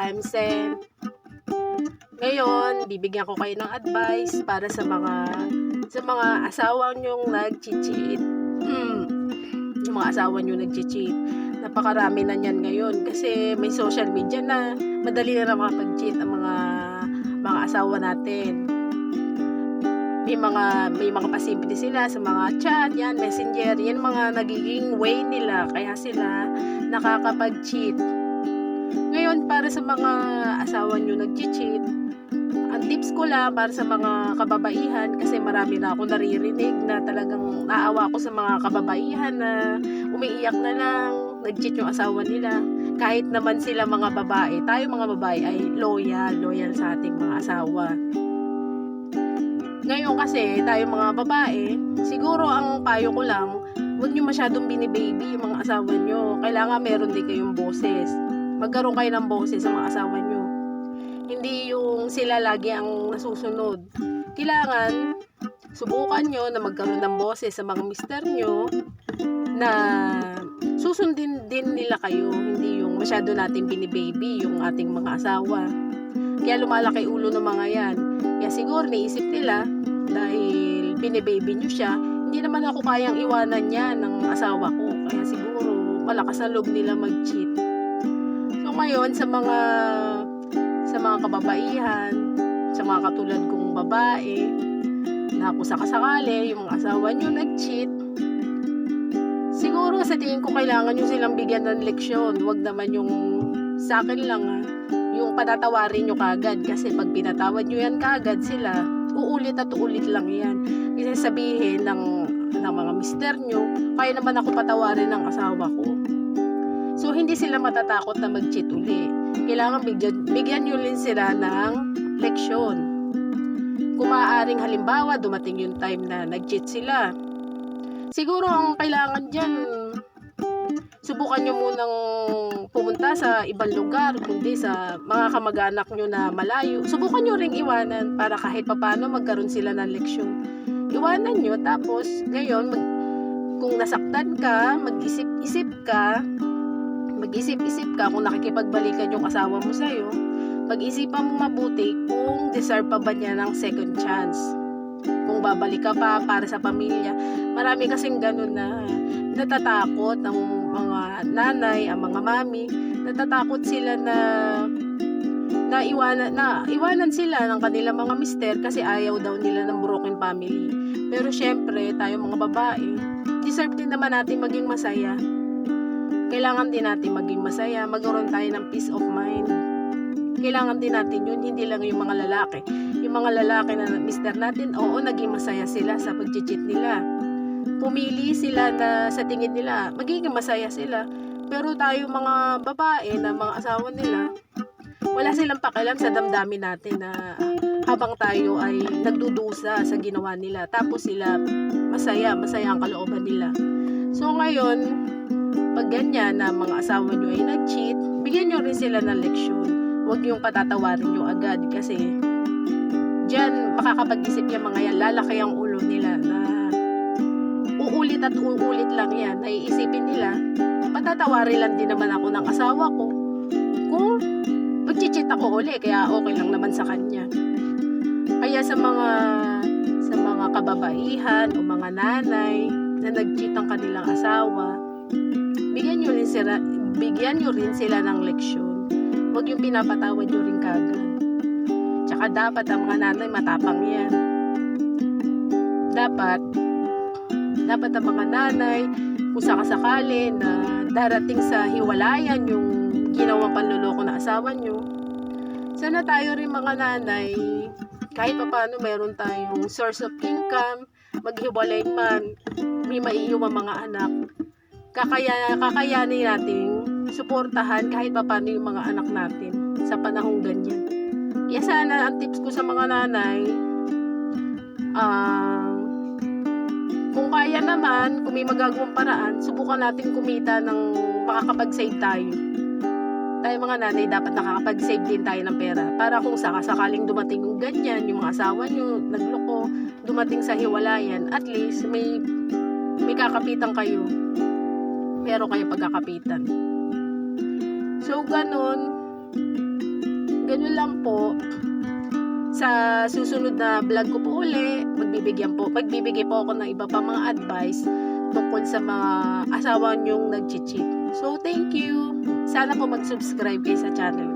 I'm Sen. Ngayon, bibigyan ko kayo ng advice para sa mga sa mga asawa nyong nag-cheat. Hmm. Yung mga asawa nyo nag-cheat. Napakarami na niyan ngayon kasi may social media na madali na na makapag-cheat ang mga mga asawa natin. May mga may mga pasimple sila sa mga chat, yan, messenger, yan mga nagiging way nila kaya sila nakakapag-cheat. Ngayon, para sa mga asawa nyo nag-cheat, ang tips ko lang para sa mga kababaihan kasi marami na ako naririnig na talagang naawa ko sa mga kababaihan na umiiyak na lang, nag-cheat yung asawa nila. Kahit naman sila mga babae, tayo mga babae ay loyal, loyal sa ating mga asawa. Ngayon kasi, tayo mga babae, siguro ang payo ko lang, huwag nyo masyadong binibaby yung mga asawa nyo. Kailangan meron din kayong boses. Magkaroon kayo ng boses sa mga asawa nyo. Hindi yung sila lagi ang nasusunod. Kailangan, subukan nyo na magkaroon ng boses sa mga mister nyo na susundin din nila kayo. Hindi yung masyado natin binibaby yung ating mga asawa. Kaya lumalaki ulo ng mga yan. Kaya siguro naisip nila dahil binibaby nyo siya, hindi naman ako kayang iwanan niya ng asawa ko. Kaya siguro malakas na loob nila mag-cheat. So ngayon sa mga sa mga kababaihan, sa mga katulad kong babae, na kung sakasakali, yung asawa nyo nag-cheat, siguro sa tingin ko kailangan nyo silang bigyan ng leksyon. Huwag naman yung sa akin lang ah, yung patatawarin nyo kagad kasi pag pinatawad nyo yan kagad sila, uulit at uulit lang yan. Kasi sabihin ng, ng mga mister nyo, kaya naman ako patawarin ng asawa ko. So, hindi sila matatakot na mag-cheat uli. Kailangan bigyan, bigyan nyo rin sila ng leksyon. Kung maaaring halimbawa, dumating yung time na nag-cheat sila. Siguro ang kailangan dyan, subukan nyo munang pumunta sa ibang lugar, kundi sa mga kamag-anak nyo na malayo. Subukan nyo ring iwanan para kahit papano magkaroon sila ng leksyon. Iwanan nyo, tapos ngayon, mag, kung nasaktan ka, mag-isip-isip ka, mag-isip-isip ka kung nakikipagbalikan yung asawa mo sa'yo, pag-isipan mo mabuti kung deserve pa ba niya ng second chance. Kung babalik ka pa para sa pamilya. Marami kasing ganun na natatakot ang mga nanay, ang mga mami, natatakot sila na na iwanan, na iwanan sila ng kanilang mga mister kasi ayaw daw nila ng broken family. Pero syempre, tayo mga babae, deserve din naman natin maging masaya kailangan din natin maging masaya, magkaroon tayo ng peace of mind. Kailangan din natin yun, hindi lang yung mga lalaki. Yung mga lalaki na mister natin, oo, naging masaya sila sa pag-cheat nila. Pumili sila na sa tingin nila, magiging masaya sila. Pero tayo mga babae na mga asawa nila, wala silang pakialam sa damdamin natin na habang tayo ay nagdudusa sa ginawa nila. Tapos sila masaya, masaya ang kalooban nila. So ngayon, pag ganyan na mga asawa nyo ay nag-cheat, bigyan nyo rin sila ng leksyon. Huwag yung patatawarin nyo agad kasi dyan makakapag-isip yung mga yan, lalaki ang ulo nila na uulit at uulit lang yan. Naiisipin nila, patatawarin lang din naman ako ng asawa ko kung mag-cheat ako uli, kaya okay lang naman sa kanya. Kaya sa mga sa mga kababaihan o mga nanay na nag-cheat ang kanilang asawa, sila, bigyan nyo rin sila ng leksyon. Huwag yung pinapatawad nyo rin kagad. Tsaka dapat ang mga nanay matapang yan. Dapat, dapat ang mga nanay, kung sakasakali na darating sa hiwalayan yung ginawang panluloko na asawa nyo, sana tayo rin mga nanay, kahit pa paano meron tayong source of income, maghiwalay man, may maiiwan mga anak, kakaya, kakayanin nating suportahan kahit pa paano yung mga anak natin sa panahong ganyan. Kaya sana ang tips ko sa mga nanay, ah, kung kaya naman, kung may magagawang paraan, subukan natin kumita ng makakapag-save tayo. Tayo mga nanay, dapat nakakapag-save din tayo ng pera. Para kung sakasakaling dumating yung ganyan, yung mga asawa nyo, nagloko, dumating sa hiwalayan, at least may, may kakapitan kayo pero kayo pagkakapitan. So, ganun. nyo lang po sa susunod na vlog ko po uli, magbibigyan po, magbibigay po ako ng iba pa mga advice tungkol sa mga asawa nyong nag-cheat. So, thank you. Sana po mag-subscribe kayo sa channel